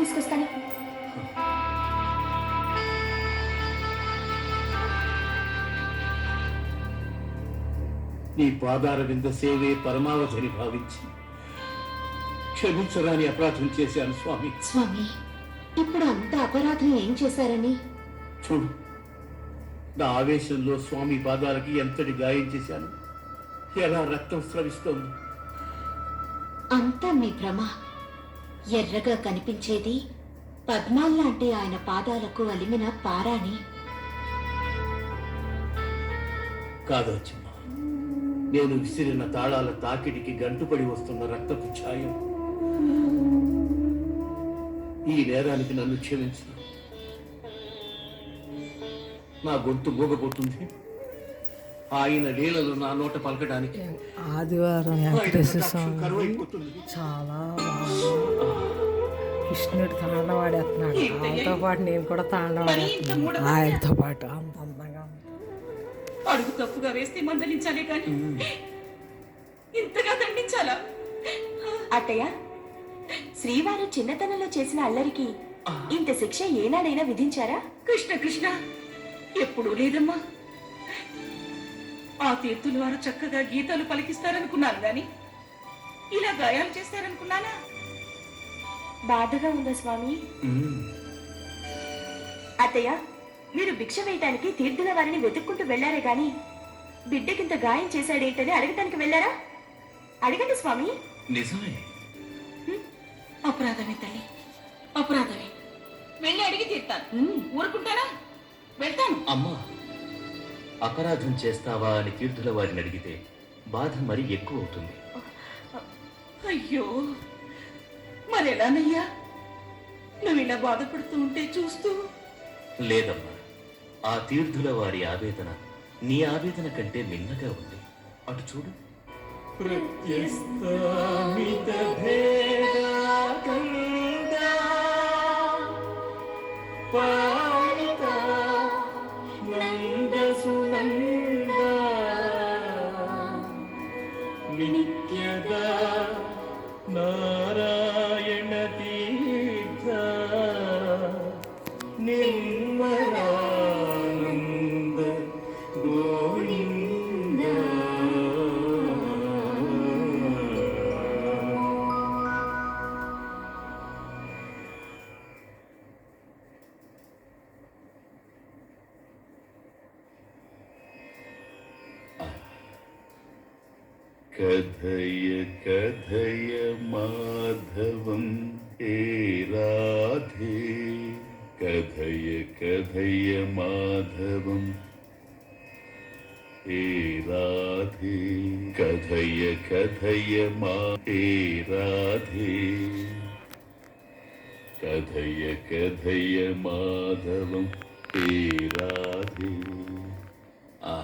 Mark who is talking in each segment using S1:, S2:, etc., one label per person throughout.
S1: తీసుకొస్తాను. నీ పాదార వింద సేవే పరమావధిని భావించింది. క్షమించరాని అపరాధం చేశాను స్వామి.
S2: స్వామి ఇప్పుడు అంత అపరాధం ఏం చేశారని?
S1: చూడు నా ఆవేశంలో స్వామి పాదాలకి ఎంతటి గాయం చేశాను ఎలా రక్తం స్రవిస్తోంది.
S2: అంతా మీ భ్రమ. ఎర్రగా కనిపించేది పద్మాల్లాంటి ఆయన పాదాలకు అలిమిన పారాని.
S1: కాదు చిమ్మ నేను విసిరిన తాళాల తాకిడికి గంటుపడి వస్తున్న రక్తపు ఛాయం. ఈ నేరానికి నన్ను క్షమించు. నా గొంతు మూగబోతుంది. ఆయన లీలలు నా నోట పలకడానికి.
S3: ఆదివారం వెంకటేశ్వర స్వామి చాలా కృష్ణుడు తాండవాడేస్తున్నాడు ఆయనతో పాటు నేను కూడా తాండవాడేస్తున్నాను ఆయనతో పాటు అంత అందంగా.
S4: అడుగు తప్పుగా వేస్తే మందలించాలే కానీ ఇంతగా దండించాలా?
S5: అత్తయ్య శ్రీవారు చిన్నతనంలో చేసిన అల్లరికి ఇంత శిక్ష ఏనాడైనా విధించారా?
S4: కృష్ణ కృష్ణ. ఎప్పుడూ లేదమ్మా. ఆ తీర్థుల వారు చక్కగా గీతాలు పలికిస్తారనుకున్నాను గాని ఇలా గాయాలు చేస్తారనుకున్నానా?
S5: బాధగా ఉందా స్వామి? అత్తయ్య మీరు భిక్ష వేయటానికి తీర్థుల వారిని వెతుక్కుంటూ వెళ్ళారే గాని బిడ్డకింత గాయం చేశాడేంటని అడగటానికి వెళ్ళారా? అడగండి స్వామి.
S1: నిజమే.
S4: అపరాధమే తల్లి. అపరాధమే. వెళ్ళి అడిగి తీర్తాను. ఊరుకుంటానా? వెళ్తాను.
S6: అమ్మా అపరాధం చేస్తావా అని తీర్థుల వారిని అడిగితే బాధ మరి ఎక్కువ అవుతుంది.
S4: అయ్యో మరెలానయ్యా? నువ్వు ఇలా బాధపడుతూ ఉంటే చూస్తూ?
S6: లేదమ్మా ఆ తీర్థుల వారి ఆవేదన నీ ఆవేదన కంటే మిన్నగా ఉంది. అటు చూడు.
S1: ప్రత్యస్తామిత భేదాఖండా పాలిత
S7: കഥയ കഥയ മാധവം ഏരാധേ കഥയ കഥയ മാധവം ഏരാധേ കഥയ കഥയ മാധേ കഥയ കഥയ മാധവം ഏരാധേ ആ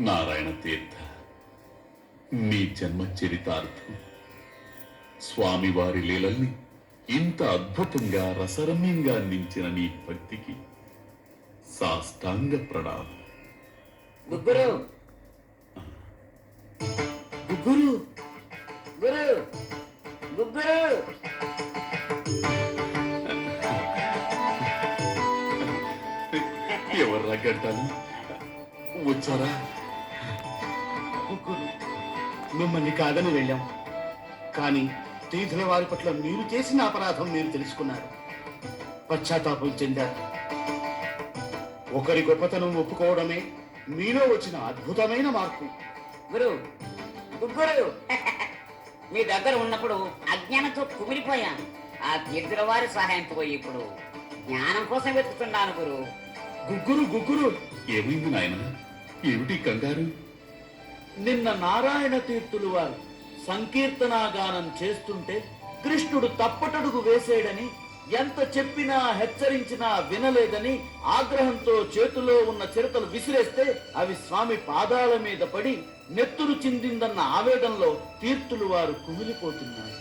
S7: നാരായണ തീർത്ഥ నీ జన్మ చరితార్థం. స్వామివారి లీలల్ని ఇంత అద్భుతంగా రసరమ్యంగా అందించిన నీ భక్తికి సాష్టాంగ ప్రణామం.
S8: గురు గుగ్గురు.
S7: ఎవర్రా వచ్చారా?
S1: మిమ్మల్ని కాదని వెళ్ళాం. కానీ తీర్థుల వారి పట్ల మీరు చేసిన అపరాధం మీరు తెలుసుకున్నారు. పశ్చాత్తాపం చెందారు. ఒకరి గొప్పతనం ఒప్పుకోవడమే మీలో వచ్చిన అద్భుతమైన మార్పు.
S8: గురు గుగ్గురు మీ దగ్గర ఉన్నప్పుడు అజ్ఞానంతో కుమిలిపోయాను. ఆ తీర్థుల వారి సహాయంతో ఇప్పుడు జ్ఞానం కోసం వెతుకుతున్నాను గురు.
S1: గుగ్గురు గుగ్గురు.
S7: ఏమైంది నాయన? ఏమిటి కంగారు?
S1: నిన్న నారాయణ తీర్థులు వారు సంకీర్తనాగానం చేస్తుంటే కృష్ణుడు తప్పటడుగు వేసేడని ఎంత చెప్పినా హెచ్చరించినా వినలేదని ఆగ్రహంతో చేతిలో ఉన్న చిరతలు విసిరేస్తే అవి స్వామి పాదాల మీద పడి నెత్తురు చిందిందన్న ఆవేదనలో తీర్థులు వారు కుమిలిపోతున్నారు.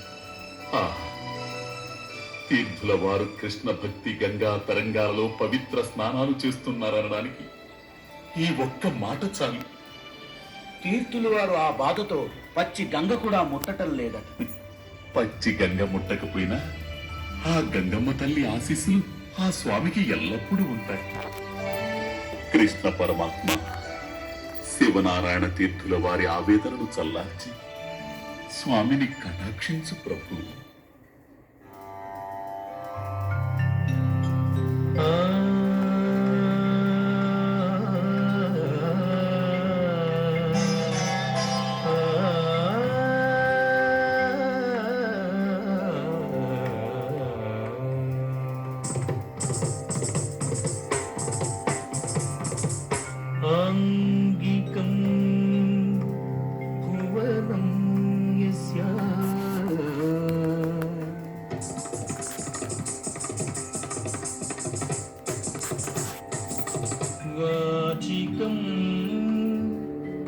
S7: తీర్థుల వారు కృష్ణ భక్తి గంగా తరంగాలలో పవిత్ర స్నానాలు చేస్తున్నారనడానికి ఈ ఒక్క మాట చాలు.
S1: తీర్థులు వారు ఆ బాధతో పచ్చి గంగ కూడా ముట్టటం లేదట.
S7: పచ్చి గంగ ముట్టకపోయినా ఆ గంగమ్మ తల్లి ఆశీస్సులు ఆ స్వామికి ఎల్లప్పుడూ ఉంటాయి. కృష్ణ పరమాత్మ
S1: శివనారాయణ తీర్థుల వారి ఆవేదనను చల్లార్చి స్వామిని కటాక్షించు ప్రభు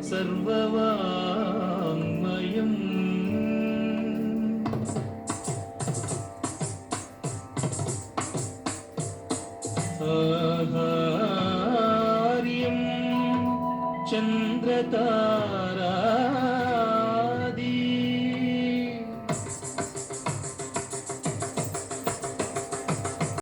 S9: சர்வவாங்மயம். ஆகாரியம் சந்திரதா